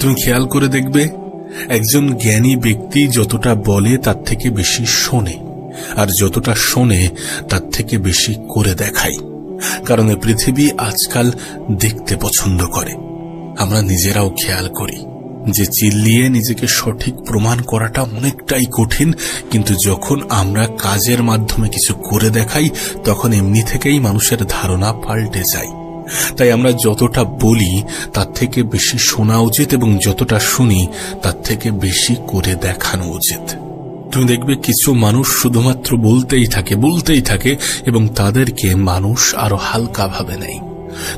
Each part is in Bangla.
তুমি খেয়াল করে দেখবে, একজন জ্ঞানী ব্যক্তি যতটা বলে তার থেকে বেশি শোনে, আর যতটা শোনে তার থেকে বেশি করে দেখায়। কারণ পৃথিবী আজকাল দেখতে পছন্দ করে। আমরা নিজেরাও খেয়াল করি যে চিল্লিয়ে নিজেকে সঠিক প্রমাণ করাটা অনেকটাই কঠিন, কিন্তু যখন আমরা কাজের মাধ্যমে কিছু করে দেখাই, তখন এমনি থেকেই মানুষের ধারণা পাল্টে যায়। তাই আমরা যতটা বলি, তার থেকে বেশি শোনা উচিত এবং যতটা শুনি, তার থেকে বেশি করে দেখানো উচিত। তুমি দেখবে কিছু মানুষ শুধুমাত্র বলতেই থাকে বলতেই থাকে এবং তাদেরকে মানুষ আরও হালকা ভাবে নেয়।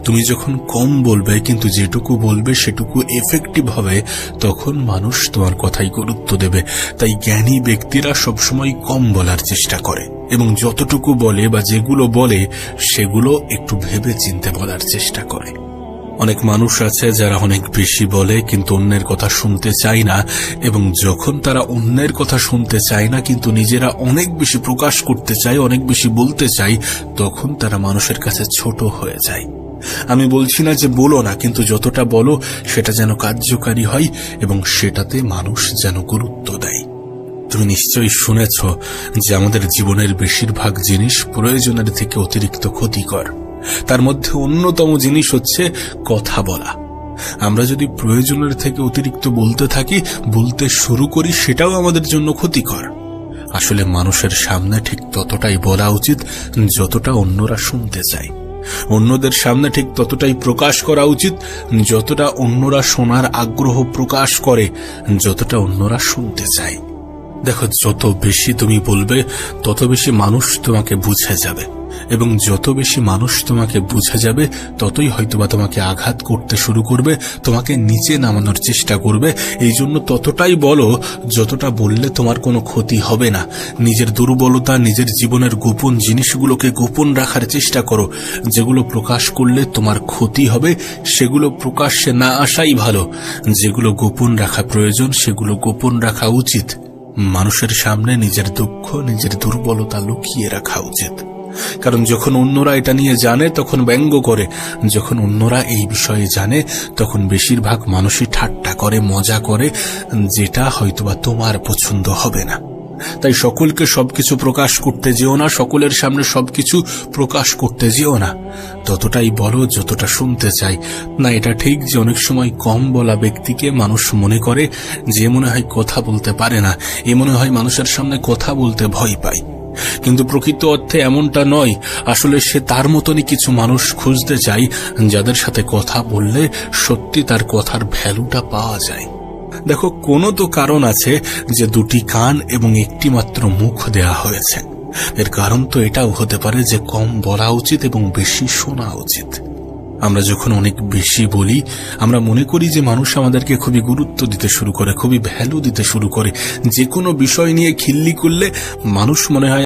তুমি যখন কম বলবে, কিন্তু যেটুকু বলবে সেটুকু এফেক্টিভ হবে, তখন মানুষ তোমার কথাই গুরুত্ব দেবে। তাই জ্ঞানী ব্যক্তিরা সবসময় কম বলার চেষ্টা করে এবং যতটুকু বলে বা যেগুলো বলে, সেগুলো একটু ভেবে চিনতে বলার চেষ্টা করে। অনেক মানুষ আছে যারা অনেক বেশি বলে, কিন্তু অন্যের কথা শুনতে চায় না এবং যখন তারা অন্যের কথা শুনতে চায় না, কিন্তু নিজেরা অনেক বেশি প্রকাশ করতে চায়, অনেক বেশি বলতে চায়, তখন তারা মানুষের কাছে ছোট হয়ে যায়। আমি বলছি না যে বলো না, কিন্তু যতটা বলো, সেটা যেন কার্যকারী হয় এবং সেটাতে মানুষ যেন গুরুত্ব দেয়। তুমি নিশ্চয়ই শুনেছ যে আমাদের জীবনের বেশিরভাগ জিনিস প্রয়োজনের থেকে অতিরিক্ত ক্ষতিকর। তার মধ্যে অন্যতম জিনিস হচ্ছে কথা বলা। আমরা যদি প্রয়োজনের থেকে অতিরিক্ত বলতে থাকি, বলতে শুরু করি, সেটাও আমাদের জন্য ক্ষতিকর। আসলে মানুষের সামনে ঠিক ততটাই বলা উচিত যতটা অন্যরা শুনতে চায়। অন্যদের সামনে ঠিক ততটাই প্রকাশ করা উচিত যতটা অন্যরা শোনার আগ্রহ প্রকাশ করে, যতটা অন্যরা শুনতে চায়। দেখো, যত বেশি তুমি বলবে, তত বেশি মানুষ তোমাকে বুঝে যাবে। এবং যত বেশি মানুষ তোমাকে বুঝে যাবে, ততই হয়তোবা তোমাকে আঘাত করতে শুরু করবে, তোমাকে নিচে নামানোর চেষ্টা করবে। এই জন্য ততটাই বলো, যতটা বললে তোমার কোনো ক্ষতি হবে না। নিজের দুর্বলতা, নিজের জীবনের গোপন জিনিসগুলোকে গোপন রাখার চেষ্টা করো। যেগুলো প্রকাশ করলে তোমার ক্ষতি হবে, সেগুলো প্রকাশ্যে না আসাই ভালো। যেগুলো গোপন রাখা প্রয়োজন, সেগুলো গোপন রাখা উচিত। মানুষের সামনে নিজের দুঃখ, নিজের দুর্বলতা লুকিয়ে রাখা উচিত। কারণ যখন অন্যরা এটা নিয়ে জানে, তখন ব্যঙ্গ করে। যখন অন্যরা এই বিষয়ে জানে, তখন বেশিরভাগ মানুষই ঠাট্টা করে, মজা করে, যেটা হয়তোবা তোমার পছন্দ হবে না। তাই সকলকে সবকিছু প্রকাশ করতে যেও না, সকলের সামনে সবকিছু প্রকাশ করতে যেও না। ততটাই বলো, যতটা শুনতে চাই। না, এটা ঠিক যে অনেক সময় কম বলা ব্যক্তিকে মানুষ মনে করে যে মনে হয় কথা বলতে পারে না, এ মনে হয় মানুষের সামনে কথা বলতে ভয় পায়। কিন্তু প্রকৃত অর্থে এমনটা নয়। আসলে সে তার মতনই কিছু মানুষ খুঁজতে চাই যাদের সাথে কথা বললে সত্যি তার কথার ভ্যালুটা পাওয়া যায়। দেখো, কোনো তো কারণ আছে যে দুটি কান এবং একটি মাত্র মুখ দেয়া হয়েছে। এর কারণ তো এটাও হতে পারে যে কম বলা উচিত এবং বেশি শোনা উচিত। আমরা যখন অনেক বেশি বলি, আমরা মনে করি যে মানুষ আমাদেরকে খুবই গুরুত্ব দিতে শুরু করে, খুবই ভ্যালু দিতে শুরু করে। যে কোনো বিষয় নিয়ে খিল্লি করলে মানুষ মনে হয়